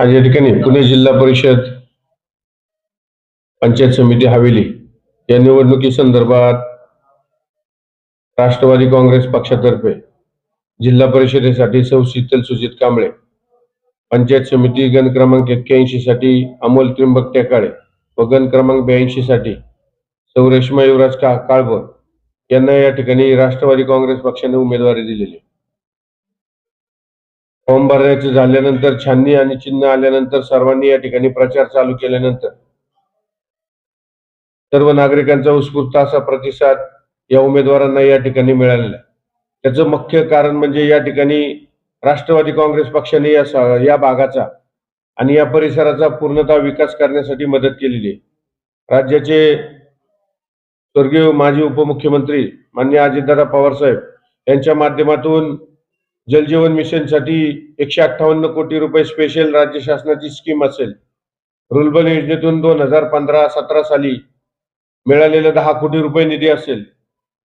आज या ठिकाणी पुणे जिल्हा परिषद पंचायत समिती हवेली या निवडणुकी संदर्भात राष्ट्रवादी काँग्रेस पक्षातर्फे जिल्हा परिषदेसाठी सौ शीतल सुजित कांबळे पंचायत समिती गण क्रमांक एक्क्याऐंशी साठी अमोल त्रिंबक टेकाळे व गण क्रमांक ब्याऐंशी साठी सौ रेश्मा युवराज का काळभोर यांना या ठिकाणी राष्ट्रवादी काँग्रेस पक्षाने उमेदवारी दिलेली. फॉर्म भरण्याचे झाल्यानंतर छाननी आणि चिन्ह आल्यानंतर सर्वांनी या ठिकाणी प्रचार चालू केल्यानंतर. सर्व नागरिकांचा उत्स्फूर्त असा प्रतिसाद या उमेदवारांना या ठिकाणी मिळालेला आहे. त्याचं मुख्य कारण म्हणजे या ठिकाणी राष्ट्रवादी काँग्रेस पक्षाने या या भागाचा आणि या परिसराचा पूर्णतः विकास करण्यासाठी मदत केलेली आहे. राज्याचे स्वर्गीय माजी उपमुख्यमंत्री मान्य अजितदादा पवार साहेब यांच्या माध्यमातून जलजीवन मिशनसाठी एकशे अठ्ठावन्न कोटी रुपये स्पेशल राज्य शासनाची स्कीम असेल. रुलबल योजनेतून दोन हजार पंधरा सतरा साली मिळालेले दहा कोटी रुपये निधी असेल.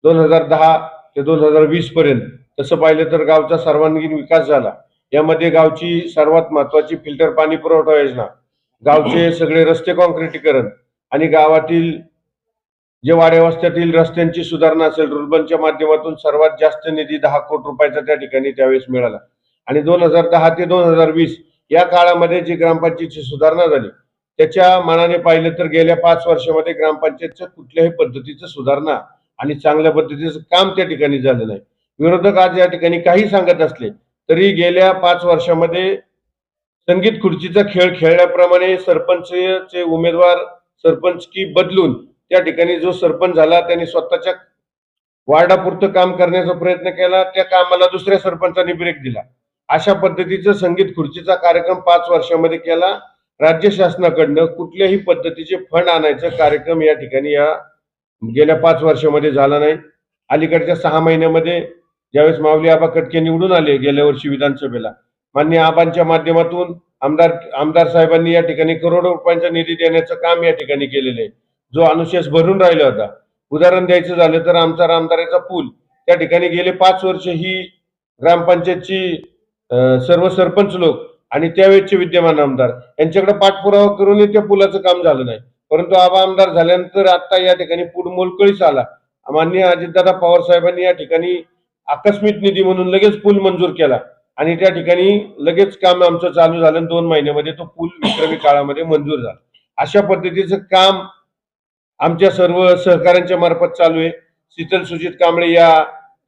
दोन हजार दहा ते दोन हजार वीस पर्यंत तसं पाहिलं तर गावचा सर्वांगीण विकास झाला. यामध्ये गावची सर्वात महत्वाची फिल्टर पाणी पुरवठा योजना गावचे सगळे रस्ते कॉन्क्रिटीकरण आणि गावातील जे वाड्यावस्त्यातील रस्त्यांची सुधारणा असेल रुर्बनच्या माध्यमातून सर्वात जास्त निधी दहा कोटी रुपयाचा त्या ठिकाणी त्यावेळेस मिळाला. आणि दोन हजार दहा ते दोन हजार वीस या काळामध्ये जी ग्रामपंचायतची सुधारणा झाली त्याच्या मानाने पाहिलं तर गेल्या पाच वर्षामध्ये ग्रामपंचायतचं कुठल्याही पद्धतीचं सुधारणा आणि चांगल्या पद्धतीचं काम त्या ठिकाणी झालं नाही. विरोधक आज या ठिकाणी काही सांगत असले तरी गेल्या पाच वर्षामध्ये संगीत खुर्चीचा खेळ खेळल्याप्रमाणे सरपंचचे उमेदवार सरपंच की बदलून त्या ठिकाणी जो सरपंच झाला त्यांनी स्वतःच्या वार्डापुरतं काम करण्याचा प्रयत्न केला त्या कामाला दुसऱ्या सरपंचांनी ब्रेक दिला. अशा पद्धतीचं संगीत खुर्चीचा कार्यक्रम पाच वर्षामध्ये केला. राज्य शासनाकडनं कुठल्याही पद्धतीचे फंड आणायचा कार्यक्रम या ठिकाणी या गेल्या पाच वर्षामध्ये झाला नाही. अलीकडच्या सहा महिन्यामध्ये ज्यावेळेस माऊली आबा कटके निवडून आले गेल्या वर्षी विधानसभेला मान्य आबांच्या माध्यमातून आमदार आमदार साहेबांनी या ठिकाणी करोडो रुपयांचा निधी देण्याचं काम या ठिकाणी केलेलं आहे. जो अनुशेष भरून राहिला होता. उदाहरण द्यायचं झालं तर आमचा रामदाराचा पूल. त्या ठिकाणी गेले पाच वर्ष ही ग्रामपंचायतची सर्व सरपंच लोक आणि त्यावेळेचे विद्यमान आमदार. यांच्याकडे पाठपुरावा करूनही त्या पुलाचं काम झालं नाही. परंतु आबा आमदार झाल्यानंतर आता या ठिकाणी पूल मोलकळीस आला. माननीय अजितदादा पवार साहेबांनी या ठिकाणी आकस्मिक निधी म्हणून लगेच पूल मंजूर केला. आणि त्या ठिकाणी लगेच काम आमचं चालू झालं आणि दोन महिन्यामध्ये तो पूल विक्रमी काळामध्ये मंजूर झाला. अशा पद्धतीचं काम आमच्या सर्व सहकाऱ्यांच्या मार्फत चालू आहे. शीतल सुजित कांबळे या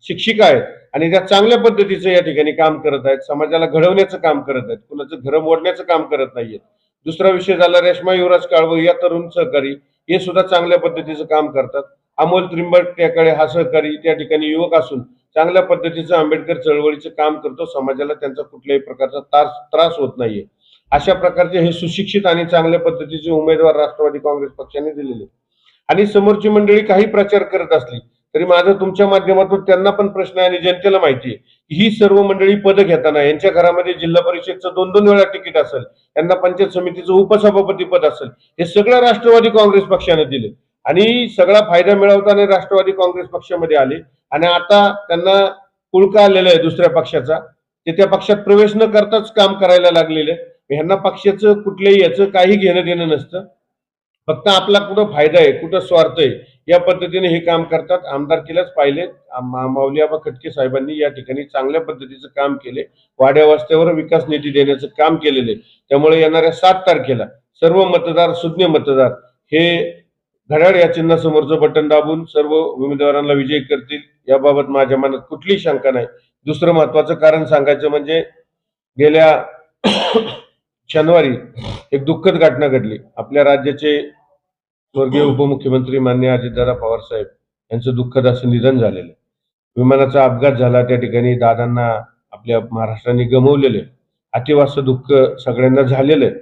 शिक्षिका आहेत आणि त्या चांगल्या पद्धतीचं या ठिकाणी काम करत आहेत. समाजाला घडवण्याचं काम करत आहेत. कुणाचं घर मोडण्याचं काम करत नाहीयेत. दुसरा विषय झाला रेश्मा युवराज काळव या तरुण सहकारी हे सुद्धा चांगल्या पद्धतीचं काम करतात. अमोल त्रिंबक त्याकडे हा सहकारी त्या ठिकाणी युवक असून चांगल्या पद्धतीचं आंबेडकर चळवळीचं काम करतो. समाजाला त्यांचा कुठल्याही प्रकारचा त्रास त्रास होत नाहीये. अशा प्रकारचे हे सुशिक्षित आणि चांगल्या पद्धतीचे उमेदवार राष्ट्रवादी काँग्रेस पक्षाने दिलेले आणि समोरची मंडळी काही प्रचार करत असली तरी माझा तुमच्या माध्यमातून त्यांना पण प्रश्न आहे आणि जनतेला माहिती आहे. की ही सर्व मंडळी पद घेताना यांच्या घरामध्ये जिल्हा परिषदचं दोन दोन वेळा तिकीट असेल त्यांना पंचायत समितीचं उपसभापती पद असेल हे सगळं राष्ट्रवादी काँग्रेस पक्षाने दिले. आणि सगळा फायदा मिळवताना राष्ट्रवादी काँग्रेस पक्षामध्ये आले. आणि आता त्यांना कुळका आलेला आहे दुसऱ्या पक्षाचा ते त्या पक्षात प्रवेश न करताच काम करायला लागलेले. ह्यांना पक्षाचं कुठल्याही याचं काही घेणं देणं नसतं. फक्त आपला कुठं फायदा आहे कुठं स्वार्थ आहे या पद्धतीने हे काम करतात. आमदारकीलाच पाहिले आम- माऊली आबा खटके साहेबांनी या ठिकाणी चांगल्या पद्धतीचं काम केले. वाड्या वस्त्यावर विकास निधी देण्याचं काम केलेलं आहे. त्यामुळे येणाऱ्या सात तारखेला सर्व मतदार सुज्ञ मतदार हे घड्याळ या चिन्हासमोरचं बटन दाबून सर्व उमेदवारांना विजयी करतील. याबाबत माझ्या मनात कुठलीही शंका नाही. दुसरं महत्वाचं कारण सांगायचं म्हणजे गेल्या शनिवारी एक दुःखद घटना घडली. आपल्या राज्याचे स्वर्गीय उपमुख्यमंत्री मान्य अजितदादा पवार साहेब यांचं दुःखद असं निधन झालेलं आहे. विमानाचा अपघात झाला त्या ठिकाणी दादांना आपल्या महाराष्ट्राने गमवलेले अतिवास्त दुःख सगळ्यांना झालेलं आहे.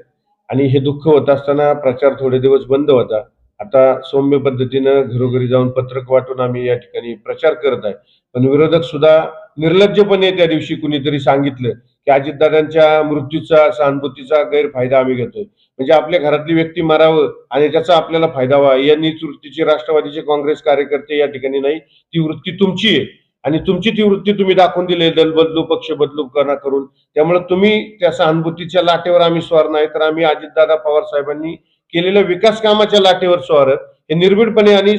आणि हे दुःख होत असताना प्रचार थोडे दिवस बंद होता. आता सौम्य पद्धतीनं घरोघरी जाऊन पत्रक वाटून आम्ही या ठिकाणी प्रचार करत आहे. पण विरोधक सुद्धा निर्लज्जपणे त्या दिवशी कुणीतरी सांगितलं की अजितदादांच्या मृत्यूचा सहानुभूतीचा गैरफायदा आम्ही घेतोय. म्हणजे आपल्या घरातली व्यक्ती मारावं आणि त्याचा आपल्याला फायदा व्हावा. यांनी वृत्तीची वृत्तीचे राष्ट्रवादीचे काँग्रेस कार्यकर्ते या ठिकाणी नाही ती वृत्ती तुमची आहे. आणि तुमची ती वृत्ती तुम्ही दाखवून दिली दल बदलू पक्ष बदलू करणा करून. त्यामुळे तुम्ही त्या सहानुभूतीच्या लाटेवर आम्ही स्वार नाही तर आम्ही अजितदादा पवार साहेबांनी केलेल्या विकास कामाच्या लाटेवर स्वार हे निर्भीडपणे आणि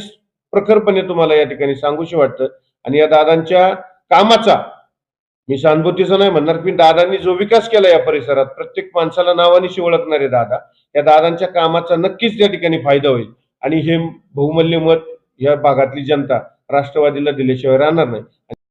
प्रखरपणे तुम्हाला या ठिकाणी सांगूशी वाटतं. आणि या दादांच्या कामाचा मी सहानुभूतीचं नाही म्हणणार की दादांनी जो विकास केला या परिसरात प्रत्येक माणसाला नावानिशी ओळखणारे दादा या दादांच्या कामाचा नक्कीच त्या ठिकाणी फायदा होईल. आणि हे बहुमूल्य मत या भागातली जनता राष्ट्रवादीला दिल्याशिवाय राहणार नाही.